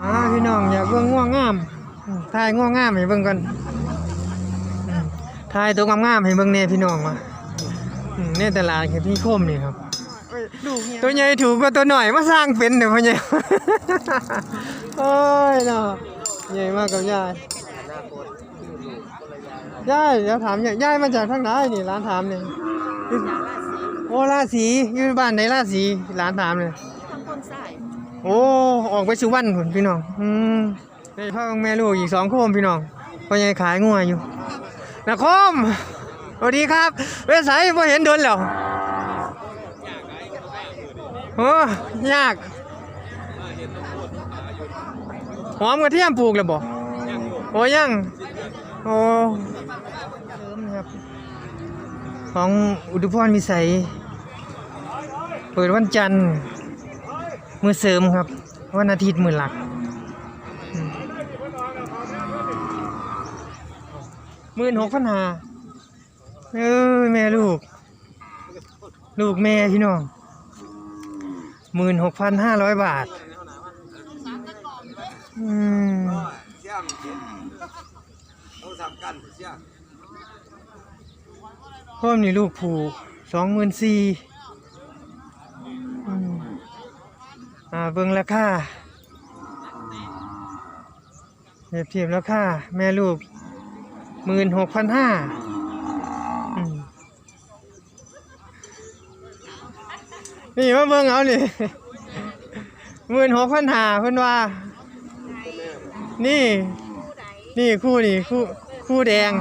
อ่าพี่น้องอยากเบิ่งง่วงงามอืมถ่ายง่วงงามให้เบิ่งกันอืมถ่ายตัวงามๆให้เบิ่งแน่พี่น้องว่ะอืมในตลาดแค่พี่คมนี่ครับตัวใหญ่ถูกกว่าตัวหน่อยมาสร้างเป็นเดี๋ยวพ่อใหญ่ โอ้ยเนาะใหญ่มากกับยายยายเดี๋ยวถามยายยายมาจากทางไหนนี่ร้านถามนี่โอ้ราศีอยู่บ้านไหนราศีร้านถามเลยทางคนสาย โอ้ออกไปสุวรรณพุ่นพี่น้องอืมได้พ่อกับแม่ลูกอีกสองคมพี่น้องพ่อใหญ่ขายงัวอยู่นะคมสวัสดีครับเวสายพอเห็นโดนแล้วโอ้ยากหอมกระเทียมปลูกแล้วบ่โอ้ยังโอ้เสริมนะครับของอุดุพรวิสัย เปิดวันจันทร์ มือเสริมครับ วันอาทิตย์มือหลักหมื่นหกพันหาเอ้ยแม่ลูก ลูกแม่พี่น้องหมื่นหกพันห้าร้อยบาท อืมเสี่ยงต้องทำกันเสี่ยงพ่อมนี่ลูกผูสองหมื่นสี่ อ่าเบิ่งราคาเปรียบเทียบราคาแม่ลูกหมื่นหกพันห้านี่มาเบิ่งเอานี่หมื่นหกพันห้าเพิ่นว่า นี่ นี่คู่นี่คู่คู่แดง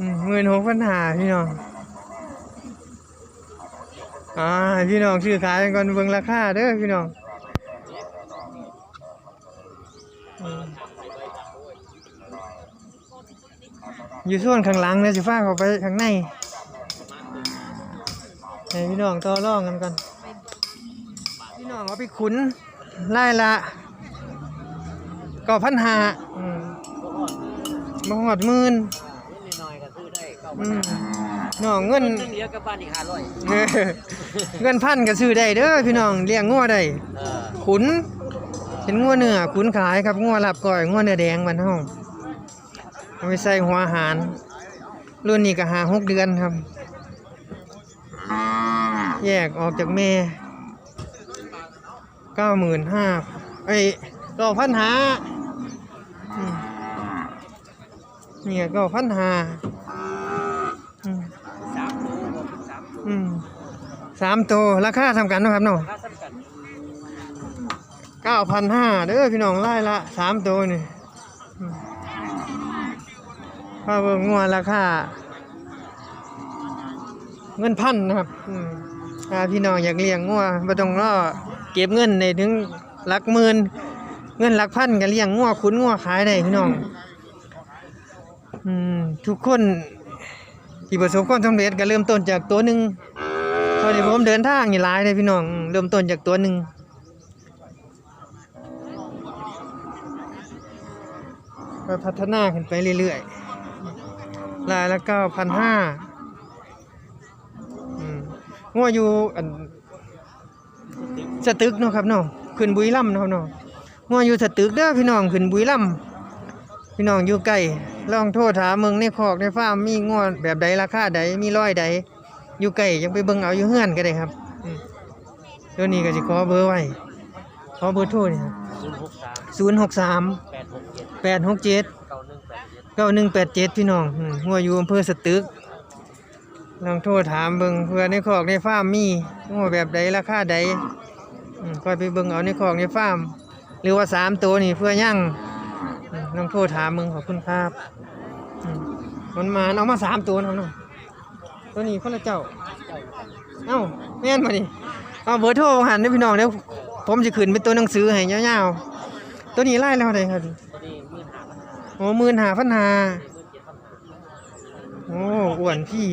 หมื่นหกพันหาพี่น้องอ่าพี่น้องซื้อขายกันก่อนเบิ่งราคาเด้อพี่น้องอยู่ส่วนข้างหลังเนี่ยสิฟ้าเข้าไปข้างในให้พี่น้องต่อรองกันก่อนพี่น้องเอาไปขุนไล่ละก็พันหาอืมบ่หอดมื่นนิดหน่อยก็ซื้ อได้เก้าอืมน้องเงินซึ่งเหลือกับบ้านอีกห้าร้อยเออเงินพันก็ซื้อได้เด้อพี่น้องเลี้ยงงัวได้เออขุนเป็นงัวเนื้อขุนขายครับงัวลับก่อยงัวเนื้อแดงบ้านเฮาเอาไปใส่หัวอาหาร รุ่นนี้ก็หาหกเดือนครับ แยกออกจากแม่เก้าหมื่นห้าเอ้ยเก้าพันหาอืมเนี่ยเก้าพันหาอืม สามตัวก็เป็นสามตัว อืม สามตัวราคาทำกันเนาะครับเนาะค่าสำคัญเก้าพันห้าเด้อพี่น้องไล่ละสามตัวนี่อืมถ้าเบิ่งงัวราคาเงินพันนะครับอืมถ้าพี่น้องอยากเลี้ยงงัวไม่ต้องรอเก็บเงินในถึงหลักหมื่นเงินหลักพันก็เลี้ยงงัวขุนงัวขายได้พี่น้องอืมทุกคนที่ประสบความสำเร็จก็เริ่มต้นจากตัวหนึ่ง ตอนนี้ผมเดินทางนี่หลายเลยพี่น้อง เริ่มต้นจากตัวหนึ่งก็พัฒนาขึ้นไปเรื่อยๆรายละเก้าพันห้างัวอยู่อันสตึกเนาะครับเนาะขึ้นบุรีรัมย์เนาะครับเนาะงัวอยู่สตึกเด้อพี่น้องขึ้นบุรีรัมย์พี่น้องอยู่ใกล้ลองโทรถามเมืองในคอกในฟาร์มมีงัวแบบใดราคาใดมีร้อยใด อยู่ใกล้ยังไปเบิ่งเอาอยู่เฮือนก็ได้ครับเดี๋ยวนี้ก็สิขอเบอร์ไว้ ขอเบอร์โทรนี่ครับศูนย์หกสามศูนย์หกสามแปดหกเจ็ดเก้าหนึ่งแปดเจ็ดพี่น้องหัวอยู่อำเภอสตึกลองโทรถามเบิ่งเพื่อในคอกในฟาร์มมีหัวแบบใดราคาใดอืมก็ไปเบิ่งเอาในคอกในฟาร์มหรือว่าสามตัวนี่เพื่อย่างลองโทรถามมึงขอบคุณครับมันมาเอามาสามตัวนะน้อง ตัวนี้คนละเจ้า เอ้าแม่นมาดิเอาเบอร์โทรหันเด้อพี่น้องเดี๋ยวผมจะขึ้นเป็นตัวหนังสือให้ยาวๆ ตัวนี้ไล่แล้วเท่าไหร่ครับตัวนี้มื่นหาพันหาโอ้มื่นหาพันหามื่นเจ็ดพันหาโอ้อ้วนพี่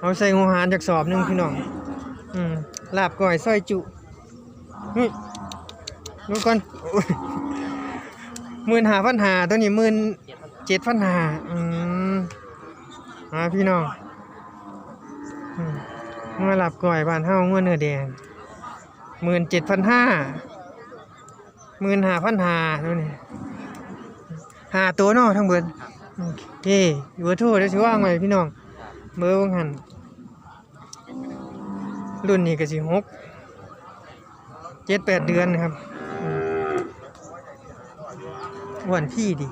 เอาใส่หัวหารจากสอบหนึ่งพี่น้อง อืมลาบก้อยซอยจุนี่ดูก่อนมื่นหาพันหาตัวนี้มื่นเจ็ดพันหาเจ็ดพันหาอืม มาพี่น้องอืมมาหลับก่อยบานเฮางัวเนื้อแดงหมื่นเจ็ดพันห้าหมื่นห้าพันห้าดูนี่ห้าตัวนาะทั้งเบิดโอเคเบอร์โทรได้สิว่างไว้พี่น้อง เบอร์วงหันรุ่นนี้ก็สิหกเจ็ดแปดเดือนนะครับอืมอ้วนพี่ดิ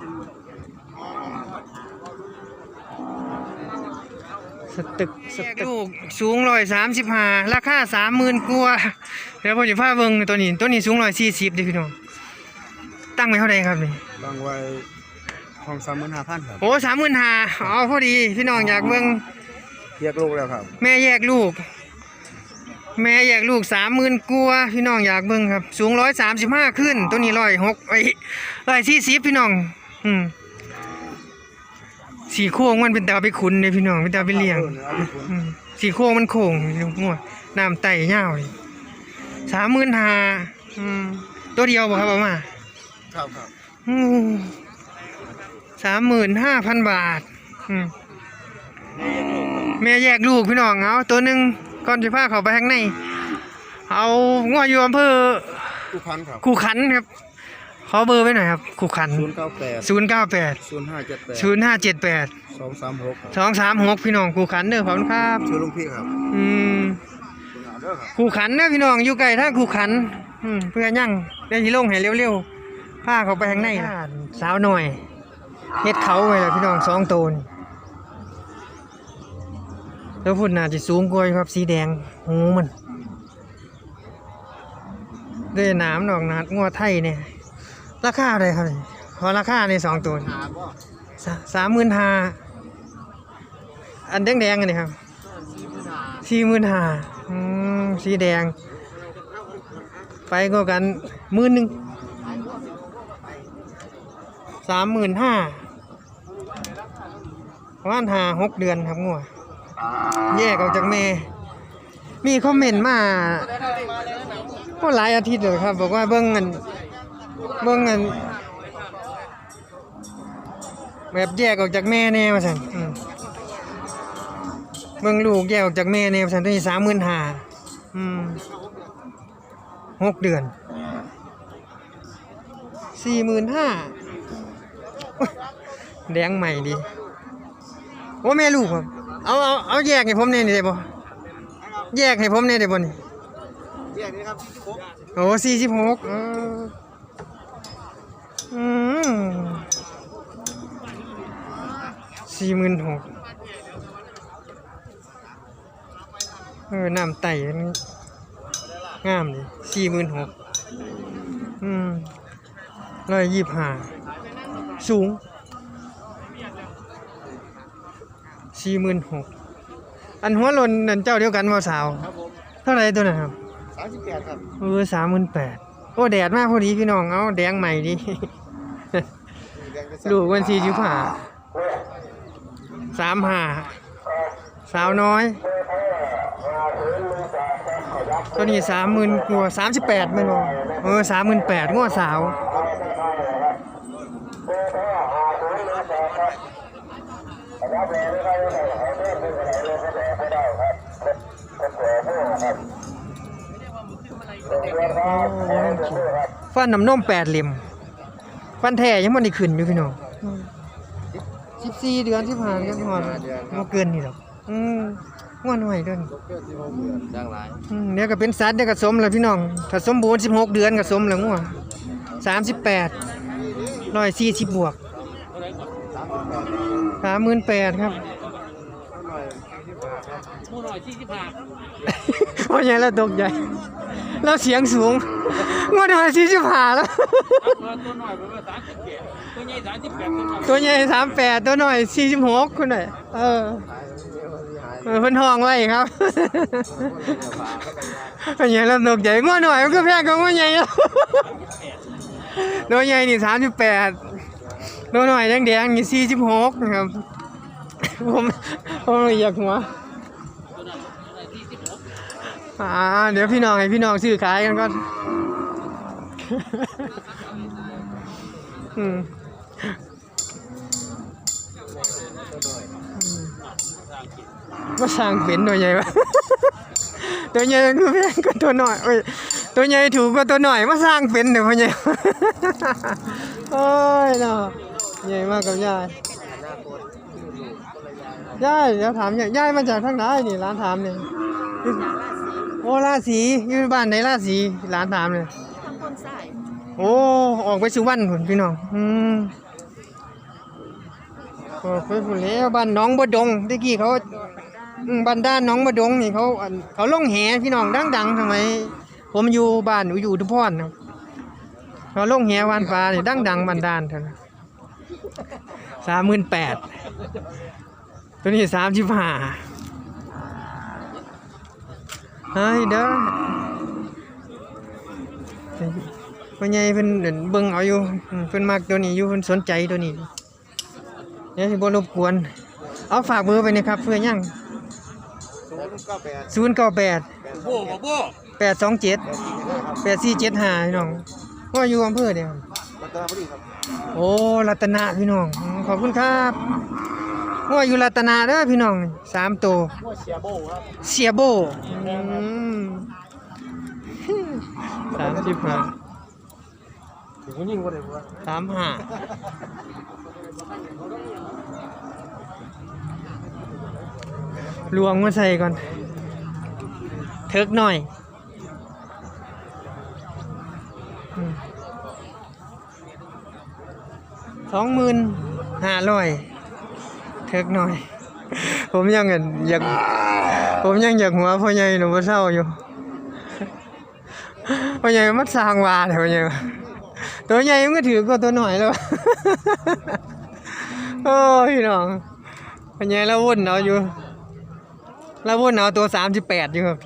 สตึกสตึกลูกสูงร้อยสามสิบห้าราคาสามหมื่นกว่าเดี๋ยวผมจะพาเบิ่งตัวนี้ตัวนี้สูงร้อยสี่สิบดิพี่น้องตั้งไว้เท่าไหร่ครับนี่ตั้งไว้ห้องสามหมื่นห้าพันครับโอ้สามหมื่นห้าอ๋อพอดีพี่น้องอยากเบิ่งเรียกลูกแล้วครับ แม่แยกลูก แม่แยกลูกสามหมื่นกว่าพี่น้องอยากเบิ่งครับ สูงร้อยสามสิบห้าขึ้น ตัวนี้ร้อยหกไอ้ร้อยสี่สิบพี่น้อง อืม สีโค้งมันเป็นตาไปขุนเลยพี่น้องเป็นตาไปเลี้ยงอืมสีโค้งมันโค้งอยู่งัวน้ำไต่ยาวเลยสามหมื่นห้าตัวเดียวบ่ครับเอามาครับครับสามหมื่นห้าพันบาทอืมแม่แยกลูกพี่น้องเอาตัวหนึ่งก่อนจะพาเขาไปข้างใน เอางัวอยู่อำเภอทุกพันครับขู่ขันครับ ขอเบอร์ไว้หน่อยครับขู่ขันศูนย์เก้าแปดศูนย์เก้าแปดศูนย์ห้าเจ็ดแปดศูนย์ห้าเจ็ดแปดสองสามหกครับสองสามหกพี่น้องขู่ขันเด้อขอบคุณครับ ชื่อลุงพี่ครับอืมคุณอาเด้อครับขู่ขันนะพี่น้องอยู่ไกลถ้าขู่ขัน อืมเพื่อยั่งได้ยีลงให้เร็วๆพาเขาไปข้างในนะสาวหน่อยเฮ็ดเขาไว้แล้วพี่น้องสองตัวนี่แล้วพุ่นน่าจะสูงกว่าอยู่ครับสีแดงหูมันได้หน้ำดอกนาดงัวไทยเนี่ย ราคาอะไรครับนี่ขอราคาในสองตัวนี่หาบ่สามหมื่นห้าอันแดงๆอันนี้ครับสี่หมื่นห้าอืมสีแดง ไปก็กันหมื่นหนึ่งสามหมื่นห้าประมาณห้าหกเดือนครับงัวแยกออกจากแม่มีคอมเมนต์มาก็หลายอาทิตย์เลยครับ บอกว่าเบิ้งเงิน เบิ้งเงินแบบแยกออกจากแม่แน่มาสั่นอืมเบิ่งลูกแยกออกจากแม่เนี่ยฉันได้สามหมื่นห้าอืมหกเดือนสี่หมื่นห้าแดงใหม่ดีโอ้แม่ลูกครับเอาเอาเอาแยกให้ผมเนี่ยได้บ่แยกให้ผมเนี่ยได้บ่นี่เรียกนี้ครับที่หกโอ้สี่สิบหกอืม สี่หมื่นหกเออน้ำไต่มันงามดิสี่หมื่นหกอืมร้อยยี่สิบห้าสูงสี่หมื่นหกอันหัวหล่นนั่นเจ้าเดียวกันบ่สาวครับผมเท่าไหรตัวนั้นครับสามสิบแปดครับ เออสามหมื่นแปด โอ้แดดมากพอดีพี่น้องเอาแดงใหม่ดิลูกวันสี่สิบห้าสามห้าสาวน้อย ตัวนี้สามหมื่นกว่าสามสิบแปดไม่นบ่เออสามหมื่นแปดง้อสาว ฟันน้ำนมแปดเหลี่ยมฟันแท้ยังมันได้ขึ้นอยู่พี่น้องสิบสี่เดือนสิบห้าเดือนหอนบ่เกินนี่หรอกอืมง่วนหน่อยเด้อนเกิดที่หกเดือนจ้างหลายอืมเดี๋ยวก็เป็นสัตว์เดี๋ยวก็สมแล้วพี่น้องถ้าสมบูรณ์สิบหกเดือนก็สมแล้วงัวสามสิบแปดร้อยสี่สิบบวกสามหมื่นแปดครับหมูหน่อยสี่สิบห้าเพราะงั้นเราตกใจ เราเสียงสูงงวดหน่อยสี่สิบห้าแล้ว ตัวหน่อยประมาณสามสิบแปดตัวใหญ่สามสิบแปดตัวหน่อยตัวใหญ่สามแปดตัวหน่อยสี่สิบหกคุณหน่อยเออเออเพิ่นห้องไว้ครับเพราะงั้นเราตกใจงวดหน่อยมันก็แพงกว่างวดใหญ่แล้วตัวใหญ่นี่สามสิบแปดตัวหน่อยแดงๆนี่สี่สิบหกนะครับผมผมอยากหัวตัวหน่อยตัวหน่อยสี่สิบหก อ่าเดี๋ยวพี่น้องให้พี่น้องซื้อขายกันก่อนอืมอืมมาสร้างเป็นตัวใหญ่ปะตัวใหญ่คือแพงกว่าตัวน้อยเอ้ยตัวใหญ่ถูกกว่าตัวน้อยมาสร้างเป็นเดี๋ยวพ่อใหญ่โอ้ยเนาะใหญ่มากกับยายยายเดี๋ยวถามยายยายมาจากทางไหนนี่ร้านถามเนี่ย อ้ราศีอยู่บ้านไหนราศีร้านถามเลยทำคนใส่โอ้ออกไปสุวรรณพุ่นพี่น้องอืมออกไปพุ่นแล้วบ้านหน้องบดงตะกี้เขาอืมบ้านด้านหน้องบดงนี่เขาอันเขาลงแหพี่น้องดังๆทำไมผมอยู่บ้านอยู่อุทุพรครับเขาลงแหวานปลานี่ดังๆบ้านด้านเท่านั้นสามหมื่นแปดตัวนี้สามสิบห้า เฮ้ยเด้อพ่อใหญ่เพิ่นเดินเบิ่งเอาอยู่เพิ่นมักตัวนี้อยู่เพิ่นสนใจตัวนี้เดี๋ยวสิบ่รบกวน เอาฝากเบอร์ไปนะครับ เพื่อยังศูนย์เก้าแปด098โบ้บ่โบ้827 8475พี่น้องว่าอยู่อำเภอเดียวรัตนบุรีครับ โอ้ รัตนะพี่น้อง ขอบคุณครับ ว่าอยู่รัตนะเด้อพี่น้องนี่สามตัวว่าเชียโบครับเสียโบอืมสามสิบห้าถึงมันยิ่งกว่าเดิมวะสามห้าลวงมาใส่ก่อนเทิกหน่อยสองหมื่นห้าร้อย เทิกหน่อย ผมยังเงินอยากผมยังอยากหัวพ่อใหญ่หนูบ่เศร้าอยู่พ่อใหญ่มันสร้างวาแต่พ่อใหญ่ตัวใหญ่มันก็ถือกว่าตัวหน่อยแล้วโอ้ยพี่น้องพ่อใหญ่แล้ววุ่นเอาอยู่แล้ววุ่นเอาตัวสามสิบแปดอยู่ครับ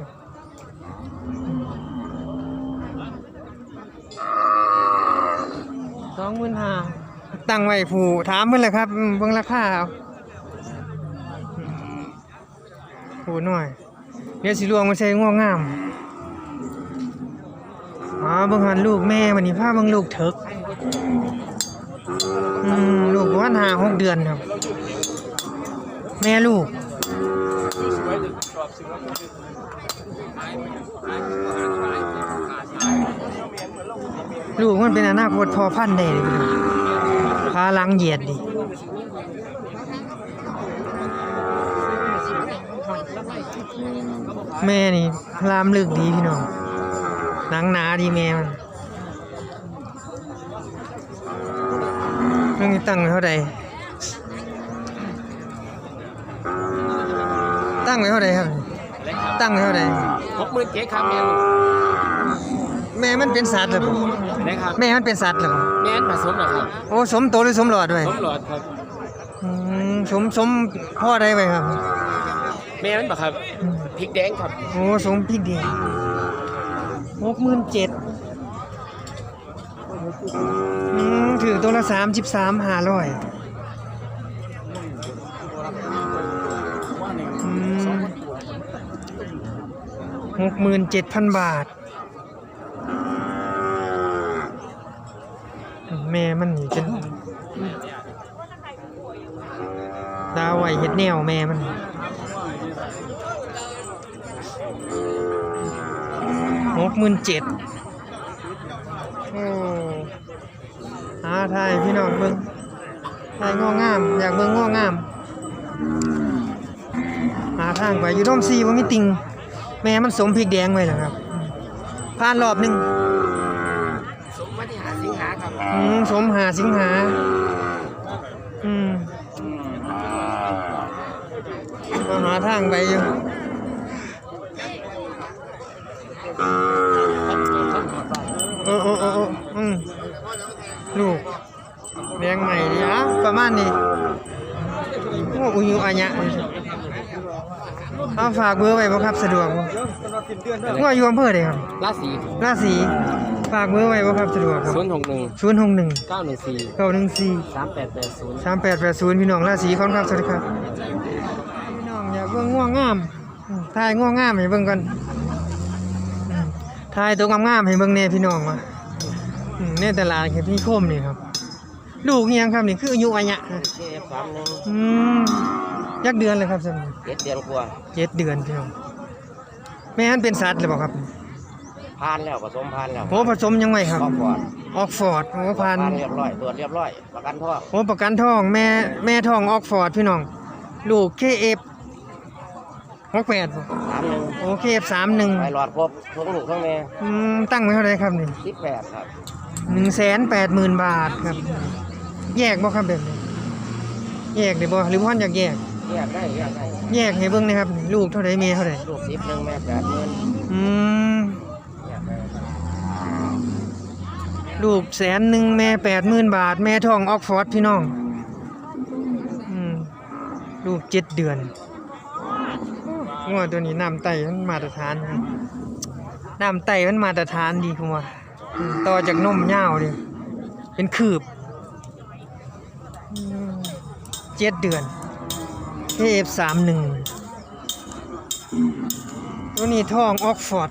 สองหมื่นห้าตั้งไว้ผูถามเพิ่นแหละครับเบิ่งราคา เอาโอ้หน่อยเดี๋ยวสิลวงมาใช้ง่วงงามอ๋อบิ่งหันลูกแม่วันนี้พาบิ่งลูกเถิกอืมลูกประมาณห้าหกเดือนครับ แม่ลูกลูกมันเป็นอนาคตพอพันได้เลยพี่น้องพาลังเหยียดดิ แม่นี่พลามลึกดีพี่น้องหนังหนาดีแม่มันเรื่องนี้ตั้งไว้เท่าใดตั้งไว้เท่าใดครับ ตั้งไว้เท่าใดหกหมื่นเจ๊ครับแม่ลูกแม่มันเป็นสัตว์เหรอบ่นะครับแม่มันเป็นสัตว์เหรอบ่แม่นผสมเหรอครับ โอ้สมโตหรือสมหลอดด้วยสมหลอดครับอืมสมสมพ่อได้ไหมครับ แม่นปะครับ พริกแดงครับโอ้สมพริกแดีหกหมื่นเจ็ดถือตัวละสามสิบสามห้าร้อยหกหมื่นเจ็ดพันบาท แม่มันนี่จะดาวไหวเฮ็ดแนวแม่มัน กหมื่นเจ็ดโอ้หาทายพี่น้องเบิ่งทายง้องาม อยากเบิ่งง้องาม หาทางไปอยู่ร่มซีว่ามีติง แม่มันสมพริกแดงไว้เหรอครับอืมผ่านรอบหนึ่งสมวันที่หาสิงหาครับอืมสมหาสิงหา อืมก็หาทางไปอยู่ โอ้โอ้โอ้โอ้อืมลูกเลี้ยงใหม่ดีอะประมาณนี้โอ้อุยอัญญะเอาฝากเบอร์ไว้บ่ครับสะดวกบ่ว่าอยู่อำเภอใดครับราศีราศีฝากเบอร์ไว้บ่ครับสะดวกครับศูนย์หกหนึ่งศูนย์หกหนึ่งเก้าหนึ่งสี่เก้าหนึ่งสี่ สามแปดแปดศูนย์ สามแปดแปดศูนย์พี่น้องราศีค่อนข้างสวัสดีครับพี่น้องอยาเบิ่งง่วงงามอืมถ่ายง่วงงามให้เบิ่งก่อน ถ่ายตัวงามๆให้เบิ่งแน่พี่น้องมาอืมในตลาดเห็นพี่โคมนี่ครับ ลูกอิหยังครับนี่คืออายุอัญญะเจ๊สามหนึ่งอืมยักเดือนเลยครับสำนี้เจ็ดเดือนกว่าเจ็ดเดือนพี่น้องแม่นเป็นสัตว์หรือเปล่าครับผ่านแล้วผสมผ่านแล้วโอ้ผสมยังไงครับครอบครัวออกฟอร์ดโอ้พันผ่านเรียบร้อยตรวจเรียบร้อยประกันท่องโอ้ประกันทองแม่แม่ทองออกฟอร์ดพี่น้องลูกเคเอฟ หกแปดสามหนึ่งโอเคเอฟสามหนึ่งไปหลอดครบทั้งลูกทั้งแม่ตั้งไว้เท่าไหรครับนี่สิบแปดครับหนึ่งแสนแปดหมื่นบาทครับ แยกบ่ครับแบบนี้แยกได้บ่หรือว่าอยากแยก แยกได้แยกได้แยกให้เบิ่งนะครับนี่ลูกเท่าไหรเมียเท่าไหรลูกสิบหนึ่งแม่แปดหมื่นอืมแยกได้ลูกแสนหนึ่งแม่แปดหมื่นบาท แม่ทองออกฟอร์ดพี่น้องอืมลูกเจ็ดเดือน งัวตัวนี้น้ำไตมันมาตรฐานครับน้ำไตมันมาตรฐานดีคุณว่าอืมต่อจากนมยาวเลยเป็นคืบอืมเจ็ดเดือนเอฟสามหนึ่งตัวนี้ทองออกฟอร์ด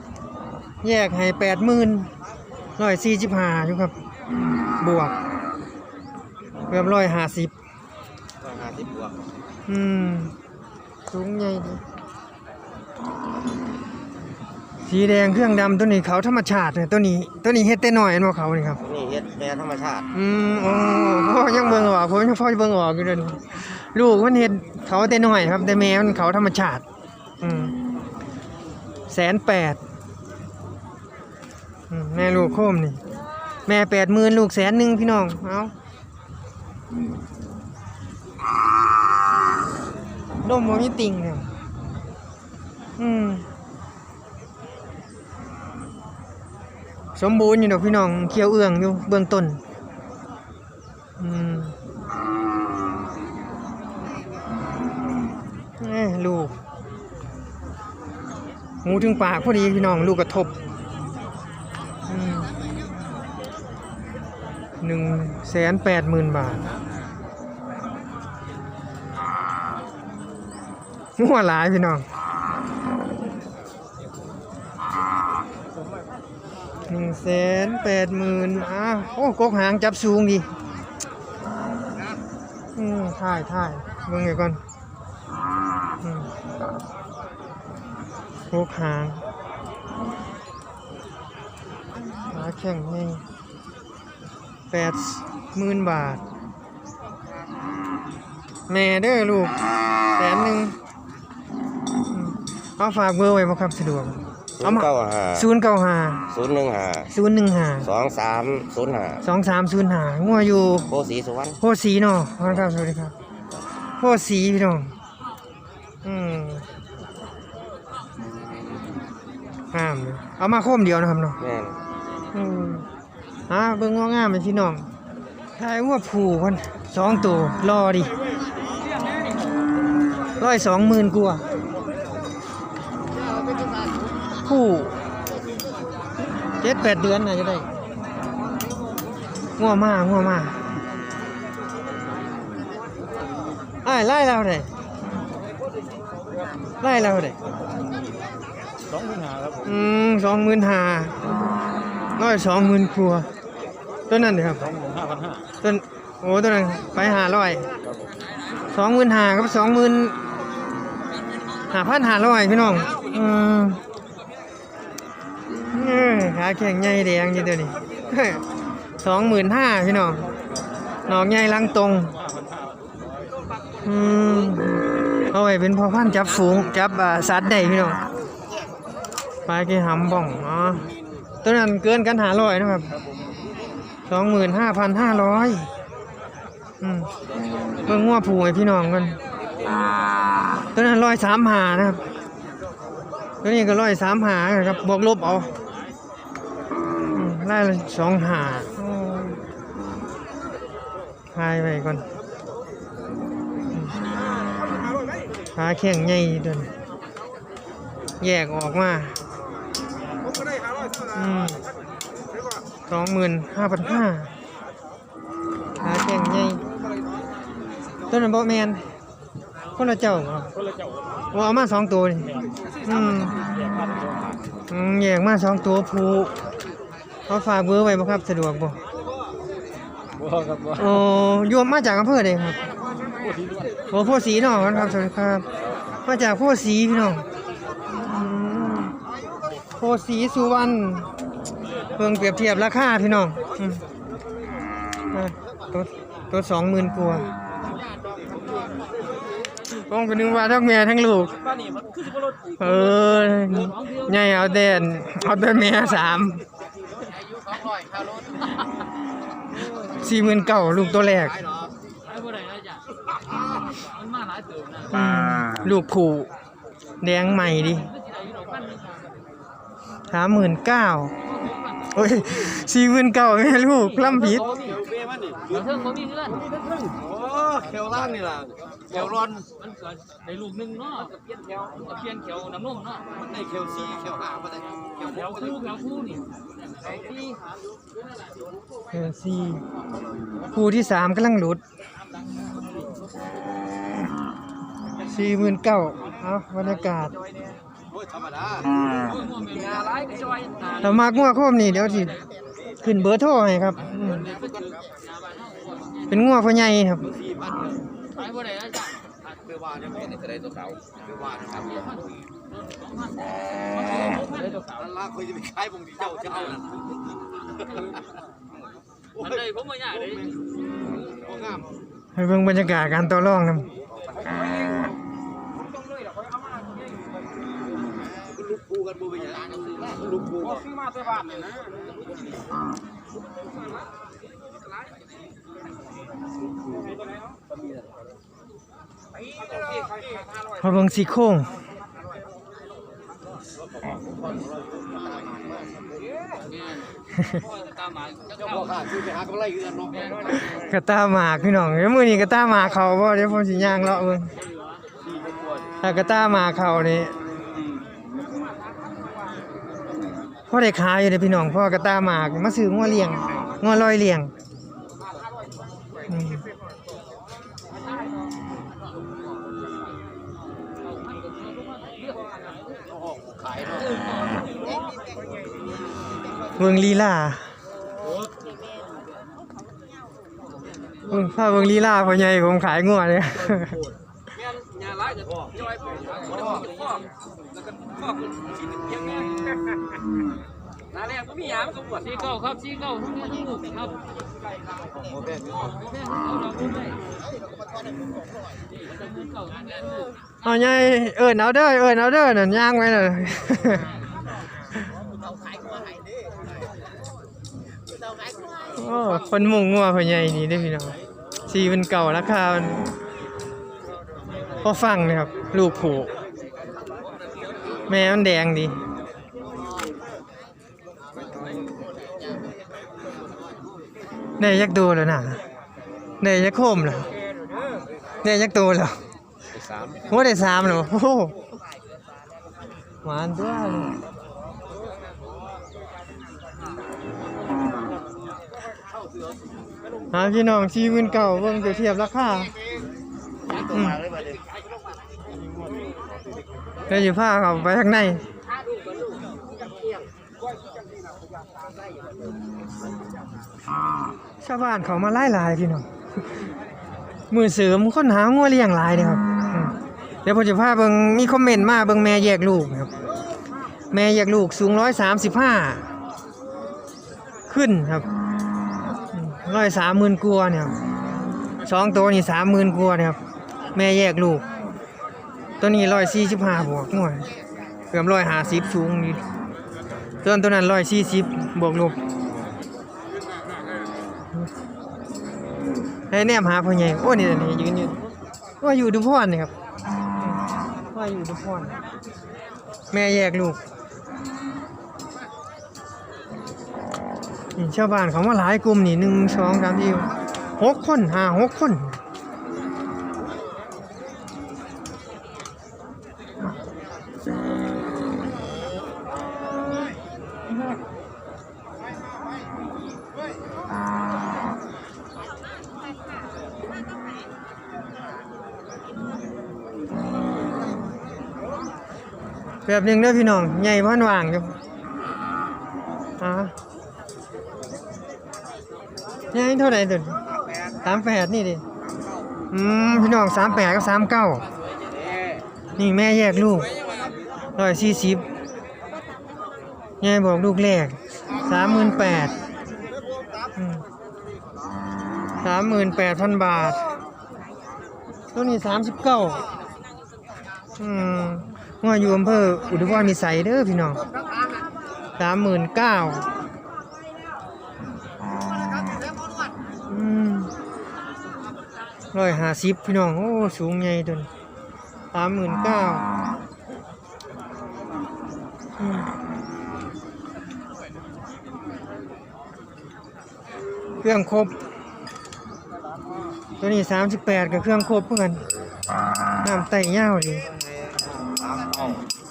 แยกให้แปดหมื่นร้อยสี่สิบห้าอยู่ครับ บวกเกือบร้อยห้าสิบร้อยห้าสิบบวก อืมสูงใหญ่ดี สีแดงเครื่องดำตัวนี้เขาธรรมชาติเนี่ยตัวนี้ ตัวนี้เฮ็ดแต่น้อยเห็นบ่เขานี่ครับ นี่เฮ็ดแม่ธรรมชาติ อืมโอ้พ่อยังเบิ่งออกผมยังพ่อเบิ่งออกอยู่เด้อนี่ลูกมันเฮ็ดเขาแต่น้อยครับ แต่แม่มันเขาธรรมชาติ อืมแสนแปดอืมแม่ลูกโคมนี่ แม่แปดหมื่นลูกแสนหนึ่งพี่น้อง เอานมมันมีติ่งเนี่ย อืมสมบูรณ์อยู่ดอกพี่น้องเคี้ยวเอื้องอยู่เบื้องต้นอืมเอ้ยลูกหูถึงปากพอดีพี่น้องลูกกระทบหนึ่งแสนแปดหมื่นบาทหัวหลายพี่น้อง นึ่งแสนแปดหมื่นอ้าวโอ้กกหางจับสูงดีอืมถ่ายถ่ายเบิ่งไงก่อนอืมกกหางขาแข็งนี่แปดหมื่นบาท แม่เด้อลูกแสนหนึ่งเอาฝากเบอร์ไว้บ่ครับสะดวก ศูนย์เก้าห้าศูนย์เก้าห้าศูนย์หนึ่งห้าศูนย์หนึ่งห้าสองสามศูนย์ห้าสองสามศูนย์หางัวอยู่โคสีสุวรรณโพธิ์สีเนาะขอบคุณครับสวัสดีครับโพธิ์สีพี่น้องอืมงามเลยเอามาโคมเดียวนะครับเนาะแม่นอืมอ่าเบิ่งว่างามเลยพี่น้องทายว่าผูพันสองตัวรอดิร้อยสองหมื่นกว่า ผู้เจ็ดแปดเดือนน่าจะได้งัวมางัวมาไอ้ายไล่เราเลยไล่เราเลยสองหมื่นห้าครับอืมสองหมื่นห้าร้อยสองหมื่นครัวต้นนั้นเลยครับสองหมื่นห้าพันห้าต้นโอ้ต้นนั้นไปหาร้อยสองหมื่นห้ากับสองหมื่นห้าพันห้าร้อยพี่น้องอืมเอ้ย ขาแข็งใหญ่แดงอยู่เดียวนี้สองหมื่นห้าพี่น้องหนอกใหญ่ลังตรงอืมเอาไว้เป็นพ่อพันธุ์จับฝูงจับอ่าสัตว์ได้พี่น้องปลาเกหำบ่องอ๋อตัวนั้นเกินกันหาร้อยนะครับสองหมื่นห้าพันห้าร้อยอืมเบิ่งงัวผูให้พี่น้องกันตัวนั้นร้อยสามหานะครับตัวนี้ก็ร้อยสามหาครับบวกลบเอา ไล่ละสองหาโอ้ทายไปก่อนขาแข็งใหญ่เดินแยกออกมาสองหมื่นห้าพันห้าขาแข็งใหญ่ต้นนั้นบ่แมนคนละเจ้าคนละเจ้าว่าเอามาสองตัวนี่อืมแยกพันเดียวอืมแยกมาสองตัวผู เขาฝากเบอร์ไว้บ่ครับสะดวกบ่บ่ครับบ่โอ้ยวมมาจากอำเภอใดครับโอ้สีด้วยโอ้โพสีเนาะครับสวัสดีครับ มาจากโพสีพี่น้องอืมโพสีสุวรรณเพิ่งเปรียบเทียบราคาพี่น้องอืมอะตัวตัวสองหมื่นกว่าต้องไปนึกว่าทั้งแม่ทั้งลูกบ้านนี้มันคือสิบรถเออใหญ่เอาแต่นเอาแต่แม่สาม สี่หมื่นเก้าลูกตัวแรกไอ้บ่ได้นะจ๊ะมันมาหลายเติมนะอืมลูกผูแดงใหม่ดิคือสิได้อยู่ดอกพันหนึ่งสามหมื่นเก้าโอ้ยสี่หมื่นเก้าแม่ลูกล่ำผิดเขียวเบ้มันนี่เดี๋ยวเทิงบ่มีเพื่อนโอ้เขียวล่างนี่ล่ะเขียวร้อนมันเกิดในลูกหนึงเนาะกับเปลี่ยนแถวกับเปลี่ยนแถวน้ำนมเนาะมันได้เขียวซีเขียวหามาได้เขียวแถวคู่แถวคู่นี่แถวที่เออสี่คู่ที่สามกำลังหลุดสี่หมื่นเก้าเอาบรรยากาศโอ้ยธรรมดาโอ้ยม่วงเป็นงาหลายก็จอยตาเรามากงัวโคมนี่เดี๋ยวสิขึ้นเบอร์โทรให้ครับ เป็นงัวพ่อใหญ่ครับสี่พันไปบ่ได้นะจ๊ะเพื่อว่าเนี่ยเป็นอะไรตัวเก่าเพื่อว่านะครับได้ตัวขาวนั่นล่ะคุยจะไปขายบงที่เจ้าเจ้านั่นมันได้ผมบ่ยากเลยโอ้งามให้เบิ่งบรรยากาศการต่อรองนำลูกคูกันบ่เป็นหยังลูกคูซื้อมาแต่บ้านเลยนะ มาเบิ่งสีโครงตามมาจะเจ้าเข้าพ่อข้าซื้อไปหากำไรเงินเนาะกระตาหมากพี่น้องเดี๋ยวมื้อนี้กระตาหมากเขาบ่เดี๋ยวผมสิย่างเลาะเบิ่งถ้ากระตาหมากเขานี่พอได้ขายอยู่เด้อพี่น้องเพราะว่ากระตาหมากมาซื้องัวเลี้ยงงัวลอยเลี้ยงอืม ขายเนาะ เบิ่งลีลาเบิ่งพาเบิ่งลีลาพ่อใหญ่ผมขายงัวเนี่ยแม่นยาหลายก็จอยไปบ่ได้กินฟอกแล้วก็ฟอกสิเพียงแม่นาแรกบ่มีหยังก็ปวดซีเก้าครับซีเก้าทุกนี้ทุกลูกครับโอเคแม่เอาดอกลูกได้เก้าอันนั้นลูกเอาใหญ่เอิ้นเอาเด้อเอิ้นเอาเด้อนั่นย่างไว้น่ะโอ้คนมุ่งงัวพ่อใหญ่นี่เด้อพี่น้องสีมันเก่าราคามันพอฟังนะครับ ลูกผูแม่มันแดงดีได้ยักษ์โตแล้วนะได้ยักษ์โคมแล้วได้ยักษ์โตแล้วสามโอ้ได้สามแล้วโอ้โหหวานตัวเลย หาพี่น้องชีวินเก่าเบิ่งเปรียบเทียบราคาอืมเดี๋ยวอยู่ผ้าเขาไปข้างในชาวบ้านเขามาไล่ลายพี่น้องมือเสริมค้นหางัวเลี้ยงหลายเลยครับอืมเดี๋ยวผมจะพาเบิงมีคอมเมนต์มาเบิงแม่แยกลูกครับ แม่แยกลูกสูงร้อยสามสิบห้าขึ้นครับ ร้อยสามหมื่นกัวเนี่ยสองตัวนี่สามหมื่นกัวเนี่ยครับแม่แยกลูก ตัวนี้ร้อยสี่สิบห้าบวกงัวเกือบร้อยห้าสิบสูงนี่ส่วนตัวนั้นร้อยสี่สิบบวกลบให้แนมหาพ่อใหญ่โอ้นี่นี่ยืนอยู่ว่าอยู่ดุพรนี่ครับว่าอยู่ดุพรแม่แยกลูก นี่ชาวบ้านเขามาหลายกลุ่มนี่หนึ่งสองสามสี่หกคนห้าหกคนแบบหนึ่งเด้อพี่น้อง ใหญ่พันว่างอยู่อ่า ใหญ่เท่าไหร่ตัวสามแปดนี่ดิอืมพี่น้องสามแปดกับสามเก้านี่แม่แยกลูกร้อยสี่สิบยายบอกลูกแรกสามหมื่นแปดสามหมื่นแปดพันบาท ตัวนี้สามสิบเก้าอืมว่าอยู่อำเภออุดรมีใสเด้อพี่น้องสามหมื่นเก้าอืม ร้อยห้าสิบพี่น้อง โอ้ สูงใหญ่ตัวนี้สามหมื่นเก้าเครื่องครบ ตัวนี้สามสิบแปดกับเครื่องครบเพื่อนน้ำไต่เง่าวดี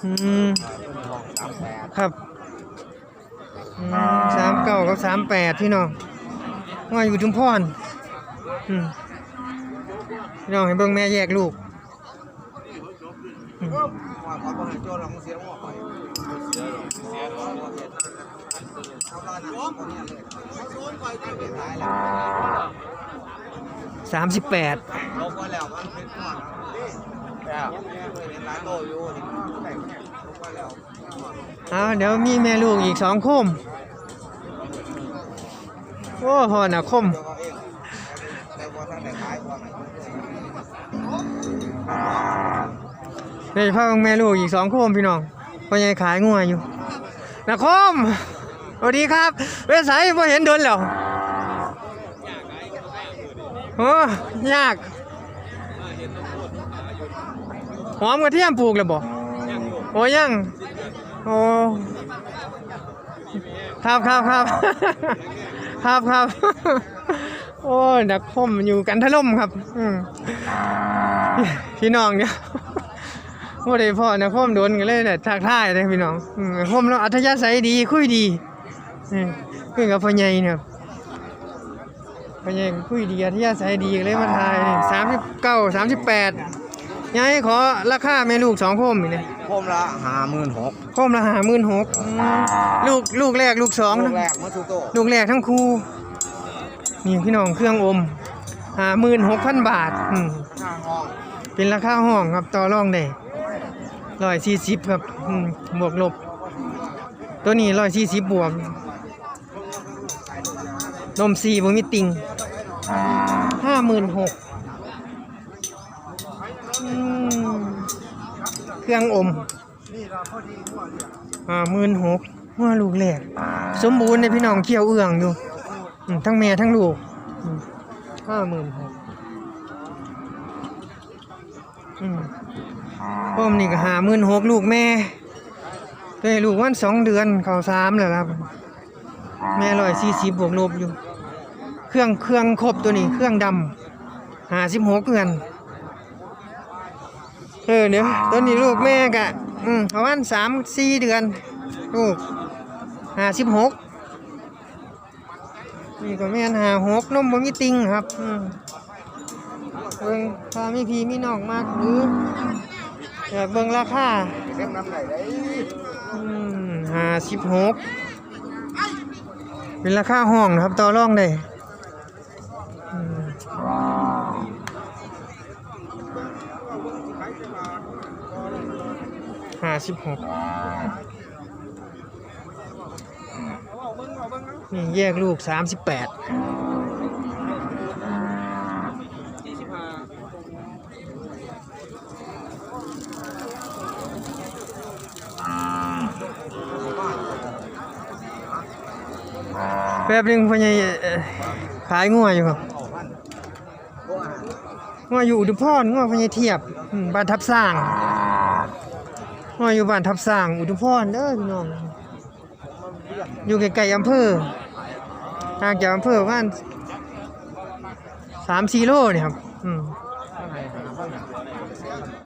อืมครับสามเก้ากับสามแปดพี่น้องว่าอยู่ชุมพรอืม พี่น้องให้เบิ่งแม่แยกลูกสามสิบแปดเอาเดี๋ยวมีแม่ลูกอีกสองคมโอ้พอนะคม เจ้าเขาเองแต่พอท่านได้ขายความเดี๋ยวจะพาแม่ลูกอีกสองคมพี่น้องพ่อใหญ่ขายงัวอยู่นะคมสวัสดีครับเวสายพอเห็นโดนแล้วโอ้ยากหอมกระเทียมปลูกแล้วบ่โอ้ยังโอ้ครับครับครับครับครับโอ้ยนักคมอยู่กันทะล่มครับ อืม พี่น้องเนี่ยว่าได้พ่อนะพ่อมโดนกันเลยเนี่ยทักทายเลยพี่น้องอืมพ่อมเราอัธยาศัยดีคุยดีอืมคุยกับพ่อใหญ่เนี่ยพ่อใหญ่คุยดีอัธยาศัยดีก็เลยมาทายสามสิบเก้าสามสิบแปดยายขอราคาแม่ลูกสองโคมอีกเนี่ยคมละห้าหมื่นหกโคมละห้าหมื่นหกลูกลูกแรกลูกสองลูนะกแรกมาทุโตลูกแรกทั้งคู่นี่พี่น้องเครื่องอม ห้าหมื่นหกพันบาทอืมห้าห้องเป็นราคาห้องครับต่อรองได้ร้อยสี่สิบครับอืมบวกลบ ตัวนี้ร้อยสี่สิบบวกนมสี่บ่มีติงห้าหมื่นหกเครื่องอมห้าหมื่นหกว่าลูกแรกสมบูรณ์ในพี่น้องเคี่ยวเอื้องอยู่อืมทั้งแม่ทั้งลูก ห้าหมื่นหกอืมพ่อมนี่ก็หาหมื่นหกลูกแม่ได้ลูกวันสองเดือนเขาสามแล้วครับ แม่ร้อยสี่สิบบวกลบอยู่ เครื่องเครื่องครบตัวนี้ เครื่องดำหาสิบหกเงินเออเดี๋ยวตัวนี้ลูกแม่กะ อืมประมาณสามสี่เดือน ลูกหาสิบหก นี่ก็แม่นหาหกนมบ่มีติงครับเบิ่งถ้ามีพีมีน้องมากหรืออยากเบิ่งราคาเส้นน้ำไหลได้ห้าสิบหกเป็นราคาห้องครับต่อรองได้ห้าสิบหก นี่แยกลูกสามสิบแปดแป๊บหนึงพ่อใหญ่เอ่อขายงัวอยู่ครับพวกอาหารงัวอยู่อุดุพรงัวพ่อใหญ่เทียบบ้านทับสร้างงัวอยู่บ้านทับสร้างอุดุพรเด้อพี่น้องอยู่ใกลๆอำเภอ ห่างจากอำเภอประมาณสามสี่โลนี่ครับ